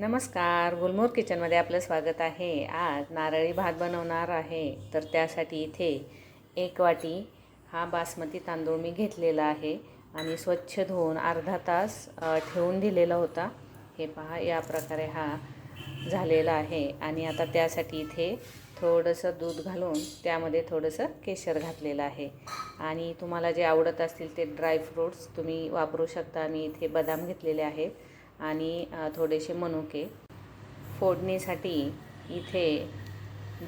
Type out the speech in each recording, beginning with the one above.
नमस्कार गुलमोर किचनमध्ये आपलं स्वागत आहे. आज नारळी भात बनवणार आहे. तर त्यासाठी इथे एक वाटी हा बासमती तांदूळ मी घेतलेला आहे आणि स्वच्छ धुवून अर्धा तास ठेवून दिलेला होता. हे पहा या प्रकारे हा झालेला आहे. आणि आता त्यासाठी इथे थोडंसं दूध घालून त्यामध्ये थोडंसं केशर घातलेलं आहे. आणि तुम्हाला जे आवडत असतील ते ड्रायफ्रूट्स तुम्ही वापरू शकता. मी इथे बदाम घेतलेले आहेत. आणि थोडेसे मनुके. फोडणीसाठी इथे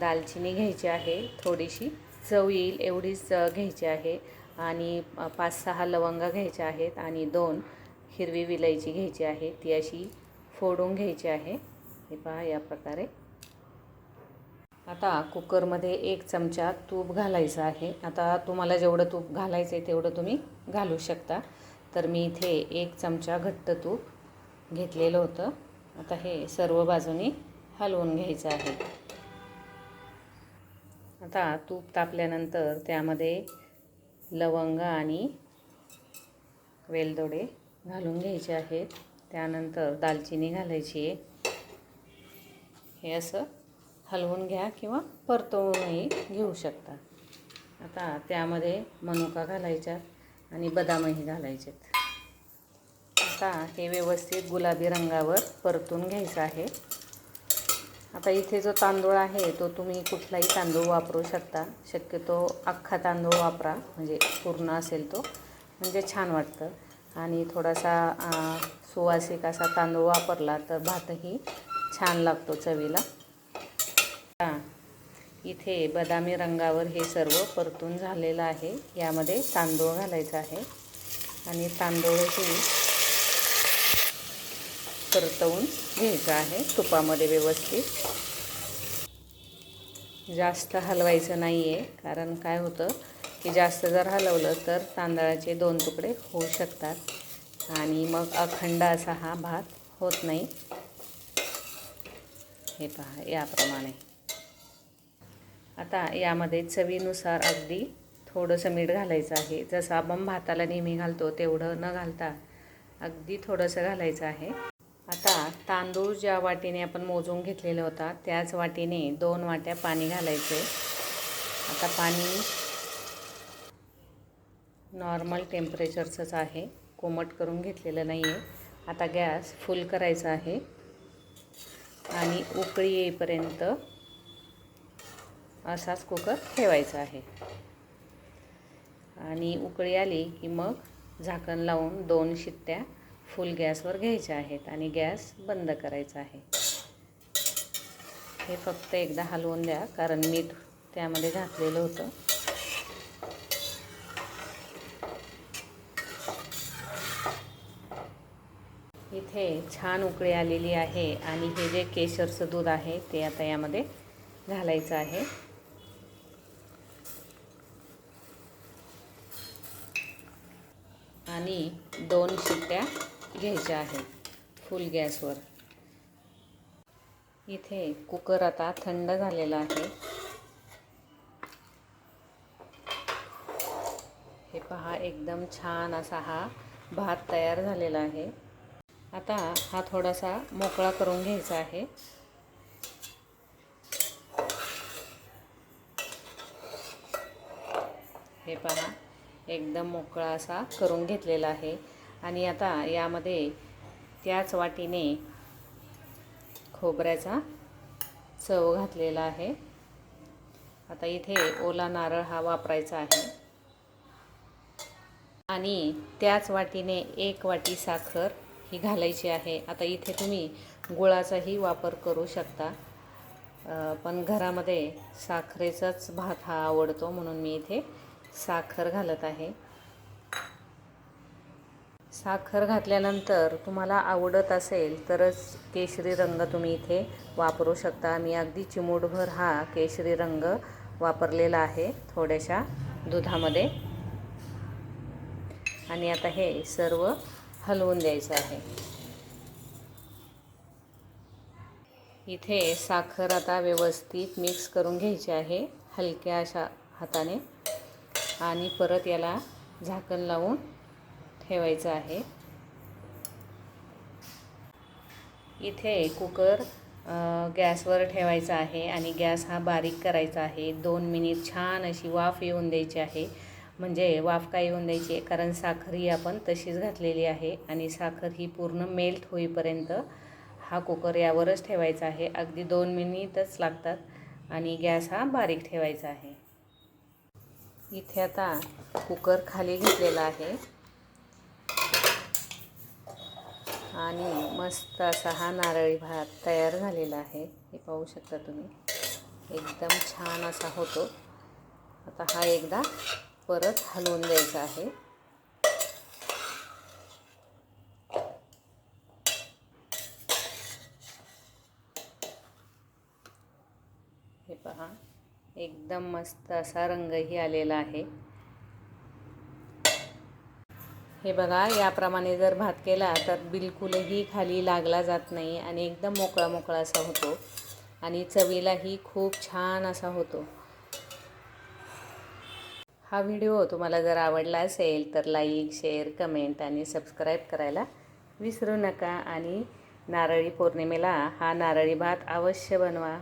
दालचिनी घ्यायची आहे थोडीशी. चव येईल एवढीच घ्यायची आहे. आणि पाच सहा लवंगा घ्यायच्या आहेत आणि दोन हिरवी विलायची घ्यायची आहे. ती अशी फोडून घ्यायची आहे. हे पहा या प्रकारे. आता कुकरमध्ये एक चमचा तूप घालायचं आहे. आता तुम्हाला जेवढं तूप घालायचं आहे तेवढं तुम्ही घालू शकता. तर मी इथे एक चमचा घट्ट तूप घेतलेलं होतं. आता हे सर्व बाजूनी हलवून घ्यायचं आहे. आता तूप तापल्यानंतर त्यामध्ये लवंग आणि वेलदोडे घालून घ्यायचे आहेत. त्यानंतर दालचिनी घालायची आहे. हे असं हलवून घ्या किंवा परतवूनही घेऊ शकता. आता त्यामध्ये मनुका घालायच्या आणि बदामही घालायचेत. आता हे व्यवस्थित गुलाबी रंगावर परतून घ्यायचं आहे. आता इथे जो तांदूळ आहे तो तुम्ही कुठलाही तांदूळ वापरू शकता. शक्यतो अख्खा तांदूळ वापरा म्हणजे पूर्ण असेल तो. म्हणजे छान वाटतं. आणि थोडासा सुवासिक असा तांदूळ वापरला तर भातही छान लागतो चवीला. इथे बदामी रंगावर हे सर्व परतून झालेलं आहे. यामध्ये तांदूळ घालायचा आहे. आणि तांदूळही परतवून घ्यायचं आहे तुपामध्ये व्यवस्थित. जास्त हलवायचं नाही आहे कारण काय होतं की जास्त जर हलवलं तर तांदळाचे दोन तुकडे होऊ शकतात आणि मग अखंड असा हा भात होत नाही. हे पहा याप्रमाणे. आता यामध्ये चवीनुसार अगदी थोडंसं मीठ घालायचं आहे. जसं आपण भाताला नेहमी घालतो तेवढं न घालता अगदी थोडंसं घालायचं आहे. आता तांदूळ ज्या वाटीने आपण मोजून घेतलेला होता त्याच वाटीने दोन वाट्या पाणी घालायचे. आता पाणी नॉर्मल टेम्परेचरचंच आहे कोमट करून घेतलेलं नाही आहे आता गॅस फुल करायचा आहे. आणि उकळी येईपर्यंत असाच कुकर ठेवायचा आहे. आणि उकळी आली की मग झाकण लावून दोन शिट्ट्या फुल गॅसवर घ्यायच्या आहेत आणि गॅस बंद करायचा आहे. हे फक्त एकदा हलवून द्या कारण मीठ त्यामध्ये घातलेलं होतं. इथे छान उकळी आलेली आहे आणि हे जे केशरचं दूध आहे ते आता यामध्ये घालायचं आहे. आणि दोन शिट्ट्या घ्यायच्या आहेत फुल गॅसवर इथे कुकर आता थंड झालेला आहे. हे पहा एकदम छान असा हा भात तयार झालेला आहे. आता हा थोडासा मोकळा करून घ्यायचा आहे. हे पहा एकदम मोकळा असा करून घेतलेला आहे. आणि आता यामध्ये त्याच वाटीने खोबऱ्याचा चव घातलेला आहे. आता इथे ओला नारळ हा वापरायचा आहे. आणि त्याच वाटीने एक वाटी साखर ही घालायची आहे. आता इथे तुम्ही गुळाचाही वापर करू शकता. पण घरामध्ये साखरेचाच भात हा आवडतो म्हणून मी इथे साखर घालत आहे. साखर घातल्यानंतर तुम्हाला आवडत असेल तरच केशरी रंग तुम्ही इथे वापरू शकता. मी अगदी चिमूटभर हा केशरी रंग वापरलेला आहे थोड्याशा दुधामध्ये. आणि आता हे सर्व हलवून द्यायचं आहे. इथे साखर आता व्यवस्थित मिक्स करून घ्यायची आहे हलक्या अशा हाताने. आणि परत याला झाकण लावून ठेवायचं आहे. इथे कुकर गॅसवर ठेवायचा आहे आणि गॅस हा बारीक करायचा आहे. दोन मिनिट छान अशी वाफ येऊन द्यायची आहे. म्हणजे वाफ काय येऊन द्यायची आहे? कारण साखर ही आपण तशीच घातलेली आहे आणि साखर ही पूर्ण मेल्ट होईपर्यंत हा कुकर यावरच ठेवायचा आहे. अगदी दोन मिनिटच लागतात आणि गॅस हा बारीक ठेवायचा आहे. इथे आता कुकर खाली घेतलेला आहे. आणि मस्त असा हा नारळी भात तयार झालेला आहे. हे पाहू शकता तुम्ही. एकदम छान असा होतो. आता हा एकदा परत हलवून द्यायचा आहे. हे पहा. एकदम मस्त असा रंगही आलेला आहे. हे बघा याप्रमाणे जर भात केला तर बिलकुलही खाली लागला जात नाही आणि एकदम मोकळा मोकळा असा होतो आणि चवीलाही खूप छान असा होतो. हा व्हिडिओ तुम्हाला जर आवडला असेल तर लाईक शेअर कमेंट आणि सबस्क्राईब करायला विसरू नका. आणि नारळी पौर्णिमेला हा नारळी भात अवश्य बनवा.